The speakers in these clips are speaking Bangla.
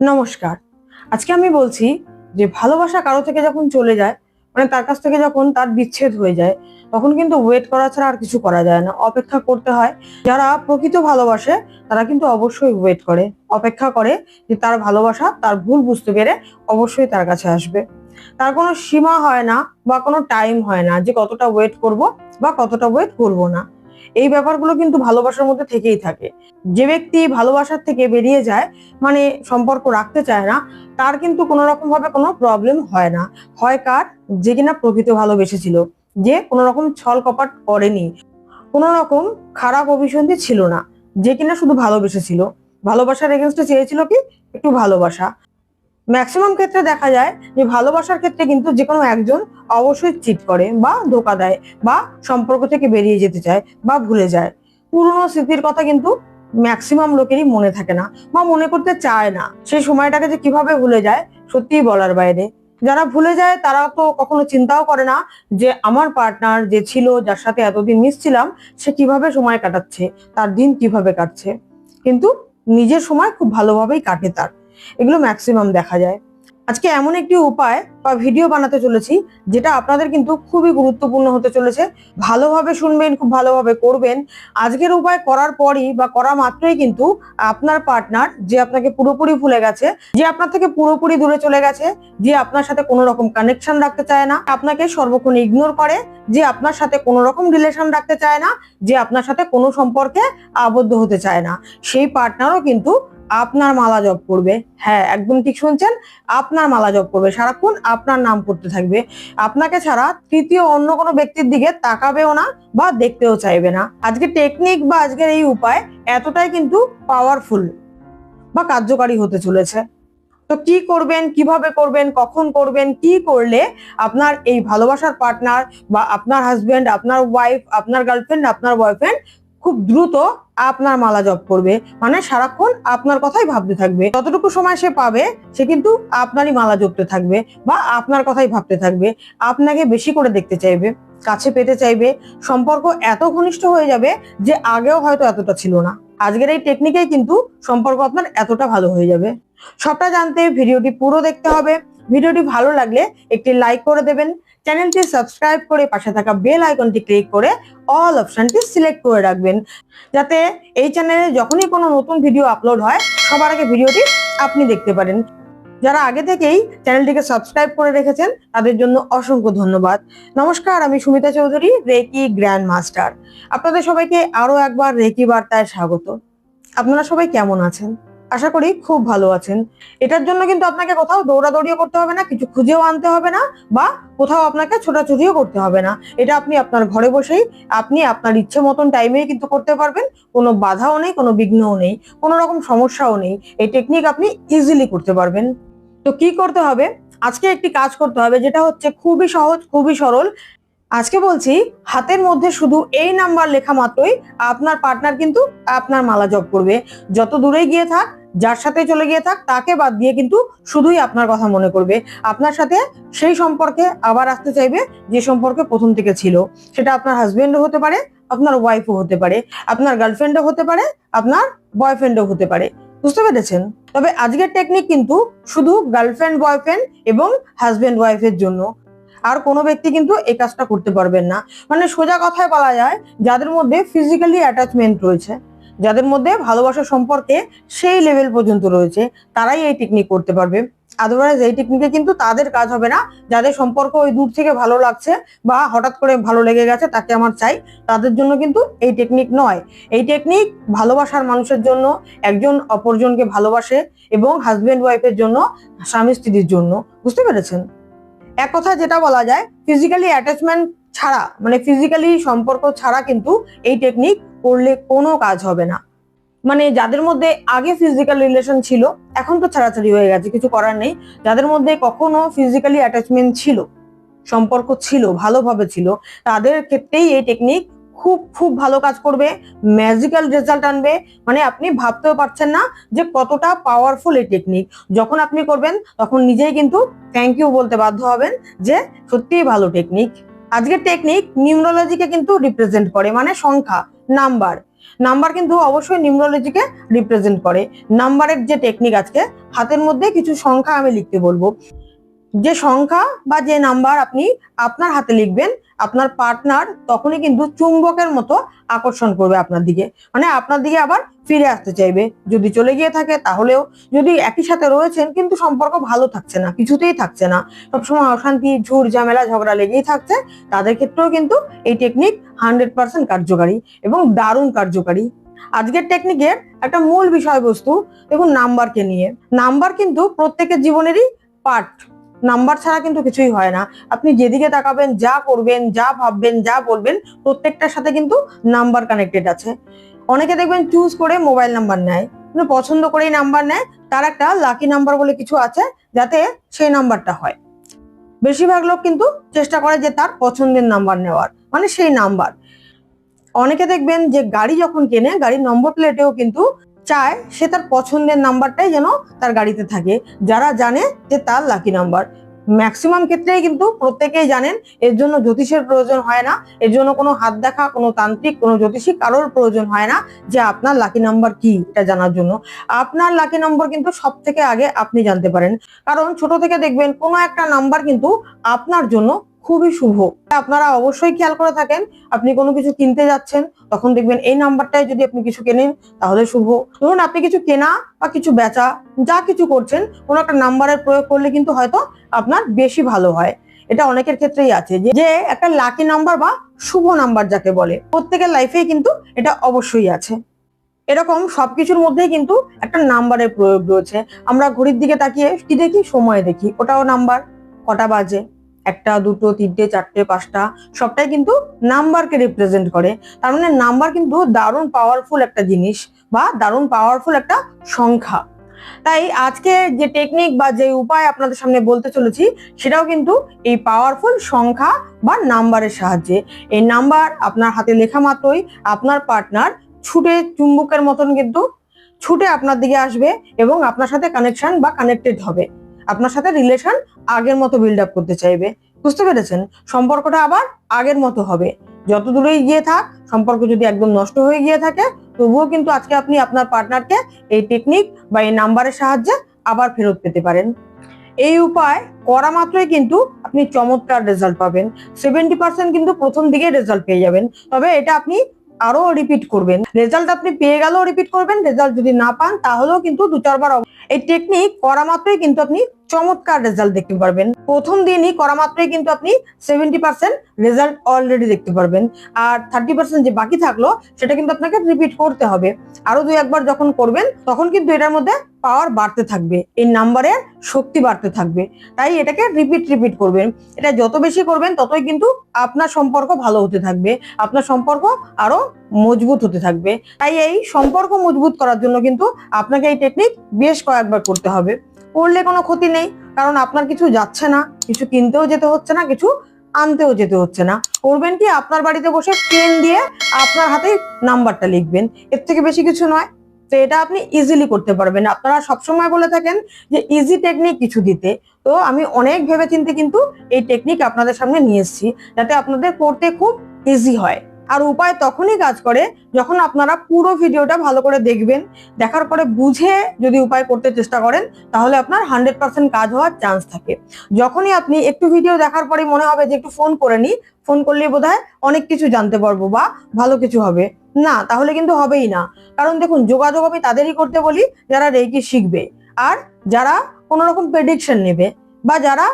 নমস্কার। আজকে আমি বলছি যে ভালোবাসা কারও থেকে যখন চলে যায় মানে তার কাছ থেকে যখন তার বিচ্ছেদ হয়ে যায়, তখন কিন্তু ওয়েট করা ছাড়া আর কিছু করা যায় না। অপেক্ষা করতে হয়। যারা প্রকৃত ভালোবাসে, তারা কিন্তু অবশ্যই ওয়েট করে। অপেক্ষা করে যে তার ভালোবাসা, তার ভুল বুঝতে পেরে অবশ্যই তার কাছে আসবে। তার কোনো সীমা হয় না বা কোনো টাইম হয় না যে কতটা ওয়েট করব বা কতটা ওয়েট করব না। এই ব্যাপারগুলো কিন্তু ভালোবাসার মধ্যে থেকেই থাকে। যে ব্যক্তি ভালোবাসার থেকে বেরিয়ে যায় মানে সম্পর্ক রাখতে চায় না, তার কিন্তু কোনো রকম ভাবে কোনো প্রবলেম হয় না। হয় কার? যে কিনা প্রকৃত ভালোবেসেছিল, যে কোনো রকম ছল কপাট করেনি কোনো রকম খারাপ অভিসন্ধি ছিল না, যে কিনা শুধু ভালোবেসেছিল। ভালোবাসার এগেনস্টে চেয়েছিল কি? একটু ভালোবাসা। ম্যাক্সিমাম ক্ষেত্রে দেখা যায় যে ভালোবাসার ক্ষেত্রে কিন্তু যে কোনো একজন অবশ্যই চিট করে বা ধোকা দেয় বা সম্পর্ক থেকে বেরিয়ে যেতে চায় বা ভুলে যায়। পুরনো স্মৃতির কথা কিন্তু ম্যাক্সিমাম লোকেরই মনে থাকে না বা মনে করতে চায় না। সেই সময়টাকে যে কীভাবে ভুলে যায় সত্যিই বলার বাইরে। যারা ভুলে যায় তারা তো কখনো চিন্তাও করে না যে আমার পার্টনার যে ছিল, যার সাথে এতদিন মিশছিলাম সে কীভাবে সময় কাটাচ্ছে, তার দিন কীভাবে কাটছে। কিন্তু নিজের সময় খুব ভালোভাবেই কাটে তার। এগুলো ম্যাক্সিমাম দেখা যায়। আজকে এমন একটি উপায় বা ভিডিও বানাতে চলেছি, যেটা আপনাদের কিন্তু খুবই গুরুত্বপূর্ণ হতে চলেছে। ভালোভাবে শুনবেন, খুব ভালোভাবে করবেন। আজকের উপায় করার পরই বা করা মাত্রই কিন্তু আপনার পার্টনার যে আপনাকে পুরোপুরি ভুলে গেছে, যে আপনার থেকে পুরোপুরি দূরে চলে গেছে, যে আপনার সাথে কোনো রকম কানেকশন রাখতে চায় না, আপনাকে সর্বক্ষণ ইগনোর করে, যে আপনার সাথে কোনো রকম রিলেশন রাখতে চায় না, যে আপনার সাথে কোনো সম্পর্কে আবদ্ধ হতে চায় না। সেই পার্টনারও কিন্তু আপনার মালা জপ করবে। হ্যাঁ একদম ঠিক শুনছেন? আপনার মালা জপ করবে। সারাক্ষণ আপনার নাম করতে থাকবে। আপনাকে ছাড়া তৃতীয় অন্য কোনো ব্যক্তির দিকে তাকাবেও না বা দেখতেও চাইবে না। আজকে টেকনিক বা আজকের এই উপায় এতটাই কিন্তু পাওয়ারফুল বা কার্যকারী হতে চলেছে। তো কি করবেন, কীভাবে করবেন, কখন করবেন, কি করলে আপনার এই ভালোবাসার পার্টনার বা আপনার হাজবেন্ড আপনার ওয়াইফ আপনার গার্লফ্রেন্ড আপনার বয়ফ্রেন্ড খুব দ্রুত আপনার মালা জপ করবে। মানে সারাক্ষণ আপনার কথাই ভাবতে থাকবে। যতটুকু সময় সে পাবে, সে কিন্তু আপনারই মালা জপতে থাকবে বা আপনার কথাই ভাবতে থাকবে। আপনাকে বেশি করে দেখতে চাইবে, কাছে পেতে চাইবে। সম্পর্ক এত ঘনিষ্ঠ হয়ে যাবে যে আগেও হয়তো এতটা ছিল না। আজকের এই টেকনিকেই কিন্তু সম্পর্ক আপনার এতটা ভালো হয়ে যাবে। সবটা জানতে ভিডিওটি পুরো দেখতে হবে। ভিডিওটি ভালো লাগলে একটি লাইক করে দেবেন। চ্যানেলটি সাবস্ক্রাইব করে পাশে থাকা বেল আইকনটি ক্লিক করে অল অপশানটি সিলেক্ট করে রাখবেন। যাতে এই চ্যানেলে যখনই কোনো নতুন ভিডিও আপলোড হয়, সবার আগে ভিডিওটি আপনি দেখতে পারেন। যারা আগে থেকেই চ্যানেলটিকে সাবস্ক্রাইব করে রেখেছেন, তাদের জন্য অসংখ্য ধন্যবাদ। নমস্কার, আমি Sumita Chowdhury, reiki grand master. আপনাদের সবাইকে আরও একবার রেকি বার্তায় স্বাগত। আপনারা সবাই কেমন আছেন? আশা করি খুব ভালো আছেন। এটার জন্য কিন্তু আপনাকে কোথাও দৌড়াদৌড়িও করতে হবে না, কিছু খুঁজেও আনতে হবে না, বা কোথাও আপনাকে ছোটাছুটিও করতে হবে না। এটা আপনি আপনার ঘরে বসেই, আপনি আপনার ইচ্ছে মতন টাইমেই কিন্তু করতে পারবেন। কোনো বাধাও নেই, কোনো বিঘ্নও নেই, কোনো রকম সমস্যাও নেই। এই টেকনিক আপনি ইজিলি করতে পারবেন। তো কি করতে হবে? আজকে একটি কাজ করতে হবে, যেটা হচ্ছে খুবই সহজ, খুবই সরল। আজকে বলছি, হাতের মধ্যে শুধু এই নাম্বার লেখা মাত্রই আপনার পার্টনার কিন্তু আপনার মালা জপ করবে। যত দূরে গিয়ে থাক, যার সাথে চলে গিয়ে থাক, তাকে বাদ দিয়ে কিন্তু শুধুই আপনার কথা মনে করবে। আপনার সাথে সেই সম্পর্কে আবার আসতে চাইবে, যে সম্পর্কে প্রথম থেকে ছিল। সেটা আপনার হাজবেন্ডও হতে পারে, আপনার ওয়াইফও হতে পারে, আপনার গার্লফ্রেন্ডও হতে পারে, আপনার বয়ফ্রেন্ডও হতে পারে। বুঝতে পেরেছেন? তবে আজকের টেকনিক কিন্তু শুধু গার্লফ্রেন্ড বয়ফ্রেন্ড এবং হাজব্যান্ড ওয়াইফের জন্য। আর কোনো ব্যক্তি কিন্তু এই কাজটা করতে পারবেন না। মানে সোজা কথায় বলা যায়, যাদের মধ্যে ফিজিক্যালি অ্যাটাচমেন্ট রয়েছে, যাদের মধ্যে ভালোবাসা সম্পর্কে সেই লেভেল পর্যন্ত রয়েছে, তারাই এই টেকনিক করতে পারবে। আদারওয়াইজ এই টেকনিকে কিন্তু তাদের কাজ হবে না। যাদের সম্পর্ক ওই দূর থেকে ভালো লাগছে বা হঠাৎ করে ভালো লেগে গেছে তাকে আমার চাই। তাদের জন্য কিন্তু এই টেকনিক নয়। এই টেকনিক ভালোবাসার মানুষের জন্য, একজন অপরজনকে ভালোবাসে এবং হাজব্যান্ড ওয়াইফের জন্য, স্বামী স্ত্রীর জন্য। বুঝতে পেরেছেন? এক কথা যেটা বলা যায় ফিজিক্যালি অ্যাটাচমেন্ট ছাড়া মানে ফিজিক্যালি সম্পর্ক ছাড়া কিন্তু এই টেকনিক করলে কোনো কাজ হবে না। মানে যাদের মধ্যে আগে ফিজিক্যাল রিলেশন ছিল, এখন তো ছাড়াছাড়ি হয়ে গেছে, কিছু করার নেই। যাদের মধ্যে কখনো ফিজিক্যালি অ্যাটাচমেন্ট ছিল, সম্পর্ক ছিল, ভালোভাবে ছিল, তাদের ক্ষেত্রেই এই টেকনিক খুব খুব ভালো কাজ করবে ম্যাজিক্যাল রেজাল্ট আনবে। মানে আপনি ভাবতেও পারছেন না যে কতটা পাওয়ারফুল এই টেকনিক যখন আপনি করবেন, তখন নিজেই কিন্তু থ্যাংক ইউ বলতে বাধ্য হবেন যে সত্যিই ভালো টেকনিক আজকের টেকনিক নিউমরোলজিকে কিন্তু রিপ্রেজেন্ট করে মানে সংখ্যা নাম্বার নাম্বার কিন্তু অবশ্যই নিউমরোলজিকে রিপ্রেজেন্ট করে। নাম্বারের যে টেকনিক আজকে, হাতের মধ্যে কিছু সংখ্যা আমি লিখতে বলব। যে সংখ্যা বা যে নাম্বার আপনি আপনার হাতে লিখবেন আপনার পার্টনার তখনই কিন্তু চুম্বকের মতো আকর্ষণ করবে আপনার দিকে। মানে আপনার দিকে আবার ফিরে আসতে চাইবে। যদি চলে গিয়ে থাকে তাহলেও যদি একই সাথে রয়েছেন কিন্তু সম্পর্ক ভালো থাকছে না, কিছুতেই থাকছে না। সবসময় অশান্তি ঝুর ঝামেলা, ঝগড়া লেগেই থাকছে। তাদের ক্ষেত্রেও কিন্তু এই টেকনিক হান্ড্রেড পার্সেন্ট কার্যকারী এবং দারুণ কার্যকারী। আজকের টেকনিকের একটা মূল বিষয়বস্তু, দেখুন নাম্বারকে নিয়ে। নাম্বার কিন্তু প্রত্যেকের জীবনেরই পার্ট নাম্বার ছাড়া কিন্তু কিছুই হয় না। আপনি যেদিকে তাকাবেন, যা করবেন, যা ভাববেন, যা বলবেন, প্রত্যেকটার সাথে কিন্তু নাম্বার কানেক্টেড আছে। অনেকে দেখবেন চুজ করে মোবাইল নাম্বার নেয়। কিন্তু পছন্দ করেই নাম্বার নেয়। তার একটা লাকি নাম্বার বলে কিছু আছে, যাতে সেই নাম্বারটা হয়। বেশিরভাগ লোক কিন্তু চেষ্টা করে যে তার পছন্দের নাম্বার নেওয়ার মানে সেই নাম্বার। অনেকে দেখবেন যে গাড়ি যখন কেনে, গাড়ির নম্বর প্লেটেও কিন্তু চায় সে তার পছন্দের নাম্বারটাই যেন তার গাড়িতে থাকে। যারা জানে যে তার লাকি নাম্বার ম্যাক্সিমাম ক্ষেত্রেই কিন্তু প্রত্যেকেই জানেন, এর জন্য জ্যোতিষের প্রয়োজন হয় না। এর জন্য কোনো হাত দেখা, কোনো তান্ত্রিক, কোনো জ্যোতিষী কারোর প্রয়োজন হয় না যে আপনার লাকি নাম্বার কি, এটা জানার জন্য। আপনার লাকি নাম্বার কিন্তু সব থেকে আগে আপনি জানতে পারেন। কারণ ছোট থেকে দেখবেন কোনো একটা নাম্বার কিন্তু আপনার জন্য খুবই শুভ। আপনারা অবশ্যই খেয়াল করে থাকেন, আপনি কোনো কিছু কিনতে যাচ্ছেন, তখন দেখবেন এই নাম্বারটাই যদি আপনি কিছু কেনেন, তাহলে শুভ। ধরুন আপনি কিছু কেনা বা কিছু বেচা, যা কিছু করছেন, কোনো একটা নাম্বারের প্রয়োগ করলে কিন্তু হয়তো আপনার বেশি ভালো হয়। এটা অনেকের ক্ষেত্রেই আছে যে একটা লাকি নাম্বার বা শুভ নাম্বার যাকে বলে, প্রত্যেকের লাইফেই কিন্তু এটা অবশ্যই আছে। এরকম সবকিছুর মধ্যেই কিন্তু একটা নাম্বারের প্রয়োগ রয়েছে। আমরা ঘড়ির দিকে তাকিয়ে কি দেখি? সময় দেখি। ওটাও নাম্বার, কটা বাজে? একটা, দুটো, তিনটে, চারটে, পাঁচটা, সবটাই কিন্তু নাম্বারকে রিপ্রেজেন্ট করে। তার মানে নাম্বার কিন্তু দারুণ পাওয়ারফুল একটা জিনিস বা দারুণ পাওয়ারফুল একটা সংখ্যা। তাই আজকে যে টেকনিক বা যে উপায় আপনাদের সামনে বলতে চলেছি, সেটাও কিন্তু এই পাওয়ারফুল সংখ্যা বা নাম্বারের সাহায্যে। এই নাম্বার আপনার হাতে লেখা মাত্রই আপনার পার্টনার ছুটে চুম্বকের মতন কিন্তু ছুটে আপনার দিকে আসবে এবং আপনার সাথে কানেকশন বা কানেক্টেড হবে। আপনার সাথে রিলেশন আগের মতো বিল্ড আপ করতে চাইবে। বুঝতে পেরেছেন? সম্পর্কটা আবার আগের মতো হবে। যত দূরেই গিয়ে থাক, সম্পর্ক যদি একদম নষ্ট হয়ে গিয়ে থাকে, তবুও কিন্তু আজকে আপনি আপনার পার্টনারকে এই টেকনিক বা এই নাম্বারের সাহায্যে আবার ফেরত পেতে পারেন। এই উপায় করা মাত্রই কিন্তু আপনি চমৎকার রেজাল্ট পাবেন। সেভেন্টি পার্সেন্ট কিন্তু প্রথম দিকে রেজাল্ট পেয়ে যাবেন। তবে এটা আপনি আরও রিপিট করবেন। রেজাল্ট আপনি পেয়ে গেলেও রিপিট করবেন রেজাল্ট যদি না পান, তাহলেও কিন্তু দু চারবার এই টেকনিক করা মাত্রই কিন্তু আপনি চমৎকার রেজাল্ট দেখতে পারবেন। প্রথম দিনই করা মাত্রই কিন্তু আপনি সেভেন্টি পার্সেন্ট রেজাল্ট অলরেডি দেখতে পারবেন। আর থার্টি পার্সেন্ট যে বাকি থাকল, সেটা কিন্তু আপনাকে রিপিট করতে হবে। আরও দুই একবার যখন করবেন, তখন কিন্তু এটার মধ্যে পাওয়ার বাড়তে থাকবে। এই নাম্বারের শক্তি বাড়তে থাকবে। তাই এটাকে রিপিট রিপিট করবেন। এটা যত বেশি করবেন, ততই কিন্তু আপনার সম্পর্ক ভালো হতে থাকবে। আপনার সম্পর্ক আরও মজবুত হতে থাকবে। তাই এই সম্পর্ক মজবুত করার জন্য কিন্তু আপনাকে এই টেকনিক বেশ কয়েকবার করতে হবে। করলে কোনো ক্ষতি নেই, কারণ আপনার কিছু যাচ্ছে না, কিছু কিনতেও যেতে হচ্ছে না, কিছু আনতেও যেতে হচ্ছে না। করবেন কি, আপনার বাড়িতে বসে পেন দিয়ে আপনার হাতে নাম্বারটা লিখবেন। এর থেকে বেশি কিছু নয়, তো এটা আপনি ইজিলি করতে পারবেন। আপনারা সবসময় বলে থাকেন যে ইজি টেকনিক কিছু দিতে। তো আমি অনেক ভেবেচিন্তে কিন্তু এই টেকনিক আপনাদের সামনে নিয়ে এসেছি, যাতে আপনাদের করতে খুব ইজি হয়। আর উপায় তখনই কাজ করে যখন আপনারা পুরো ভিডিওটা ভালো করে দেখবেন, দেখার পরে বুঝে যদি উপায় করতে চেষ্টা করেন, তাহলে আপনার হান্ড্রেড পার্সেন্ট কাজ হওয়ার চান্স থাকে। যখনই আপনি একটু ভিডিও দেখার পরে মনে হবে যে একটু ফোন করে নিই ফোন করলে বোধহয় অনেক কিছু জানতে পারব বা ভালো কিছু হবে। না, তাহলে কিন্তু হবেই না। কারণ দেখুন, যোগাযোগ আমি তাদেরই করতে বলি, যারা রেকি শিখবে। আর যারা কোনোরকম প্রেডিকশন নেবে বা যারা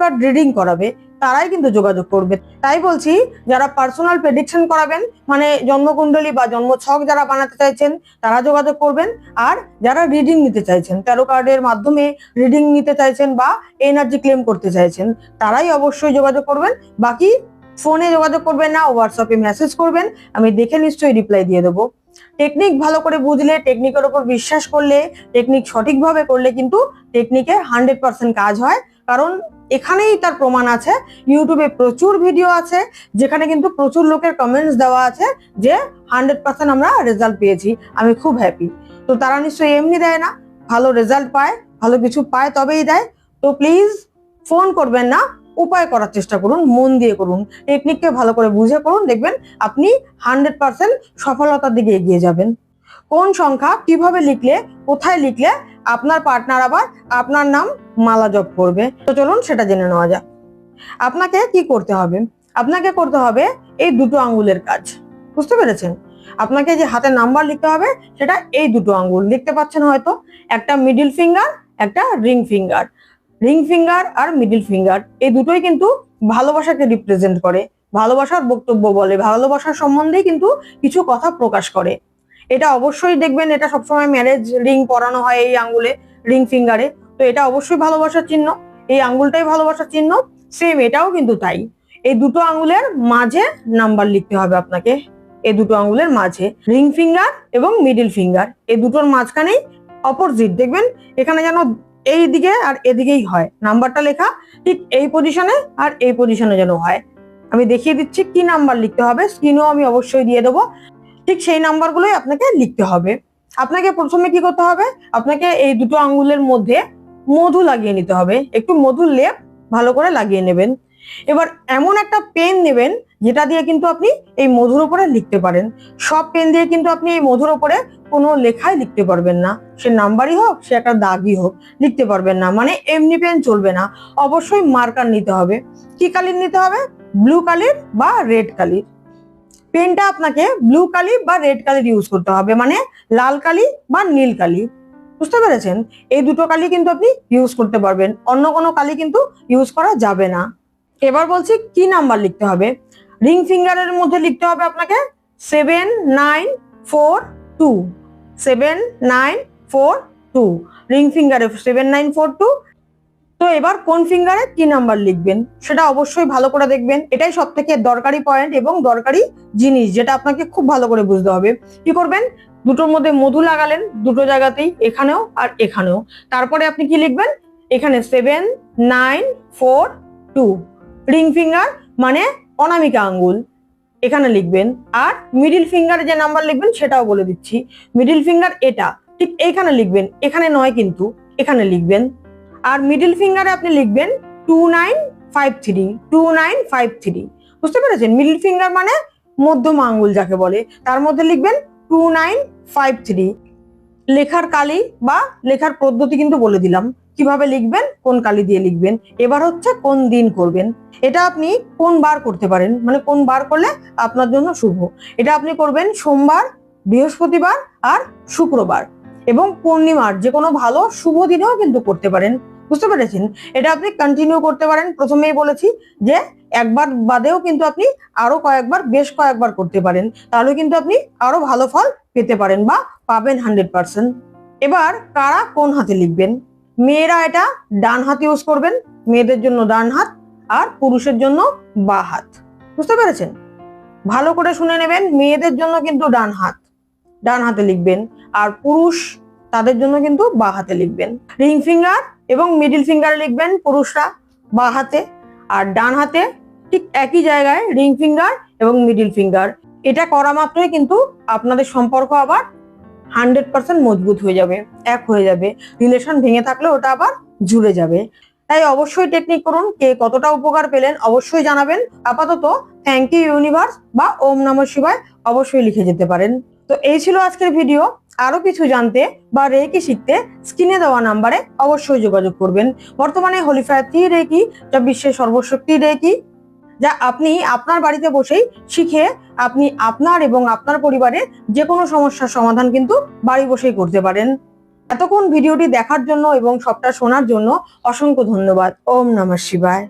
কার্ড রিডিং করাবে তারাই কিন্তু যোগাযোগ করবে। তাই বলছি, যারা পার্সোনাল প্রেডিকশন করাবেন মানে জন্মকুণ্ডলী বা জন্মছক যারা বানাতে চাইছেন, তারা যোগাযোগ করবেন। আর যারা রিডিং নিতে চাইছেন তেরো কার্ডের মাধ্যমে রিডিং নিতে চাইছেন বা এনার্জি ক্লেম করতে চাইছেন, তারাই অবশ্যই যোগাযোগ করবেন। বাকি ফোনে যোগাযোগ করবেন না হোয়াটসঅ্যাপে মেসেজ করবেন, আমি দেখে নিশ্চয়ই রিপ্লাই দিয়ে দেবো। টেকনিক ভালো করে বুঝলে টেকনিকের উপর বিশ্বাস করলে টেকনিক সঠিকভাবে করলে কিন্তু টেকনিকে হান্ড্রেড পার্সেন্ট কাজ হয়। কারণ এখানেই তার প্রমাণ আছে। ইউটিউবে প্রচুর ভিডিও আছে, যেখানে কিন্তু প্রচুর লোকের কমেন্টস দেওয়া আছে যে হান্ড্রেড পার্সেন্ট আমরা রেজাল্ট পেয়েছি, আমি খুব হ্যাপি তো তারা নিশ্চয়ই এমনি দেয় না, ভালো রেজাল্ট পায়, ভালো কিছু পায় তবেই দেয়। তো প্লিজ ফোন করবেন না, উপায় করার চেষ্টা করুন, মন দিয়ে করুন টেকনিককে ভালো করে বুঝে করুন, দেখবেন আপনি হান্ড্রেড পার্সেন্ট সফলতার দিকে এগিয়ে যাবেন। কোন সংখ্যা, কীভাবে লিখলে, কোথায় লিখলে আপনার পার্টনার আবার আপনার নাম মালা জপ করবে। তো চলুন সেটা জেনে নেওয়া যাক। আপনাকে কি করতে হবে? আপনাকে করতে হবে এই দুটো আঙ্গুলের কাজ। বুঝতে পেরেছেন? আপনাকে যে হাতে নাম্বার লিখতে হবে, সেটা এই দুটো আঙ্গুল। দেখতে পাচ্ছেন হয়তো, একটা মিডিল ফিঙ্গার একটা রিং ফিঙ্গার রিং ফিঙ্গার আর মিডিল ফিঙ্গার এই দুটোই কিন্তু ভালোবাসাকে রিপ্রেজেন্ট করে। ভালোবাসার বক্তব্য বলে, ভালোবাসার সম্বন্ধে কিন্তু কিছু কথা প্রকাশ করে। এটা অবশ্যই দেখবেন, এটা সবসময় ম্যারেজ রিং পরানো হয় এই আঙ্গুলে রিং ফিঙ্গারে তো এটা অবশ্যই ভালোবাসার চিহ্ন। এই আঙ্গুলটাই ভালোবাসার চিহ্ন। সেম এটাও কিন্তু তাই। এই দুটো আঙ্গুলের মাঝে নাম্বার লিখতে হবে আপনাকে। এই দুটো আঙ্গুলের মাঝে। রিং ফিঙ্গার এবং মিডিল ফিঙ্গার এই দুটোর মাঝখানেই অপোজিট দেখবেন, এখানে যেন এই দিকে আর এদিকেই হয়। নাম্বারটা লেখা ঠিক এই পজিশনে আর এই পজিশনে যেন হয়। আমি দেখিয়ে দিচ্ছি কি নাম্বার লিখতে হবে। স্ক্রিনেও আমি অবশ্যই দিয়ে দেবো। ঠিক সেই নাম্বারগুলোই আপনাকে লিখতে হবে। আপনাকে প্রথমে কি করতে হবে? আপনাকে এই দুটো আঙ্গুলের মধ্যে মধু লাগিয়ে নিতে হবে। একটু মধুর লেপ ভালো করে লাগিয়ে নেবেন। এবার এমন একটা পেন নেবেন, যেটা দিয়ে কিন্তু আপনি এই মধুর উপরে লিখতে পারেন। সব পেন দিয়ে কিন্তু আপনি এই মধুর উপরে কোনো লেখাই লিখতে পারবেন না। সে নাম্বারই হোক, সে একটা দাগই হোক, লিখতে পারবেন না। মানে এমনি পেন চলবে না। অবশ্যই মার্কার নিতে হবে। কি কালির নিতে হবে? ব্লু কালির বা রেড কালির। পেনটা আপনাকে ব্লু কালি বা রেড কালির ইউজ করতে হবে মানে লাল কালি বা নীল কালি। বুঝতে পেরেছেন? এই দুটো কালি কিন্তু আপনি ইউজ করতে পারবেন, অন্য কোনো কালি কিন্তু ইউজ করা যাবে না। এবার বলছি কি নাম্বার লিখতে হবে? রিং ফিঙ্গারের মধ্যে লিখতে হবে আপনাকে seven nine four two seven nine four two ring ফিঙ্গারে seven nine four two তো এবার কোন ফিঙ্গারে কি নাম্বার লিখবেন? সেটা অবশ্যই ভালো করে দেখবেন। এটাই সব থেকে দরকারি পয়েন্ট এবং দরকারি জিনিস, যেটা আপনাকে খুব ভালো করে বুঝতে হবে। কি করবেন? দুটোর মধ্যে মধু লাগালেন, দুটো জায়গাতেই এখানেও আর এখানেও। তারপরে আপনি কি লিখবেন? এখানে seven nine four two ring finger মানে অনামিকা আঙ্গুল। এখানে লিখবেন। আর মিডিল ফিঙ্গারে যে নাম্বার লিখবেন, সেটাও বলে দিচ্ছি। মিডিল ফিঙ্গার এটা, ঠিক এইখানে লিখবেন। এখানে নয় কিন্তু, এখানে লিখবেন। আর মিডিল ফিঙ্গারে আপনি লিখবেন two nine five three two nine five three বুঝতে পেরেছেন? মিডিল ফিঙ্গার মানে মধ্যম আঙ্গুল যাকে বলে। তার মধ্যে লিখবেন টু নাইন ফাইভ থ্রি লেখার কালি বা লেখার পদ্ধতি কিন্তু বলে দিলাম। কীভাবে লিখবেন? কোন কালি দিয়ে লিখবেন? এবার হচ্ছে কোন দিন করবেন। এটা আপনি কোন বার করতে পারেন? মানে কোন বার করলে আপনার জন্য শুভ। এটা আপনি করবেন সোমবার, বৃহস্পতিবার আর শুক্রবার। এবং পূর্ণিমার যে কোনো ভালো শুভ দিনেও কিন্তু করতে পারেন। বুঝতে পেরেছেন? এটা আপনি কন্টিনিউ করতে পারেন। প্রথমেই বলেছি যে একবার বাদেও কিন্তু আপনি আরও কয়েকবার, বেশ কয়েকবার করতে পারেন। তাহলে কিন্তু আপনি আরও ভালো ফল পেতে পারেন বা পাবেন হান্ড্রেড পার্সেন্ট এবার কারা কোন হাতে লিখবেন? মেয়েরা এটা ডান হাত ইউজ করবেন, মেয়েদের জন্য ডান হাত আর পুরুষের জন্য বা হাত। বুঝতে পেরেছেন? ভালো করে শুনে নেবেন, মেয়েদের জন্য কিন্তু ডান হাত, ডান হাতে লিখবেন। আর পুরুষ তাদের জন্য কিন্তু বা হাতে লিখবেন। রিং ফিঙ্গার এবং মিডিল ফিঙ্গার লিখবেন পুরুষরা বা হাতে, আর ডান হাতে ঠিক একই জায়গায় রিং ফিঙ্গার এবং মিডিল ফিঙ্গার এটা করা মাত্রই কিন্তু আপনাদের সম্পর্ক আবার হান্ড্রেড পার্সেন্ট মজবুত হয়ে যাবে, এক হয়ে যাবে। রিলেশন ভেঙে থাকলে ওটা আবার জুড়ে যাবে। তাই অবশ্যই টেকনিক করুন, কে কতটা উপকার পেলেন অবশ্যই জানাবেন। আপাতত থ্যাংক ইউ ইউনিভার্স বা ওম নমঃ শিবায় অবশ্যই লিখে যেতে পারেন। তো এই ছিল আজকের ভিডিও আরও কিছু জানতে বা রেকি শিখতে স্ক্রিনে দেওয়া নাম্বারে অবশ্যই যোগাযোগ করবেন। বর্তমানে হলিফায়ার থ্রি রেকি যা বিশ্বের সর্বশক্তি রেকি, যা আপনি আপনার বাড়িতে বসেই শিখে আপনি আপনার এবং আপনার পরিবারের যে কোনো সমস্যার সমাধান কিন্তু বাড়ি বসেই করতে পারেন। এতক্ষণ ভিডিওটি দেখার জন্য এবং সবটা শোনার জন্য অসংখ্য ধন্যবাদ। ওম নমঃ শিবায়।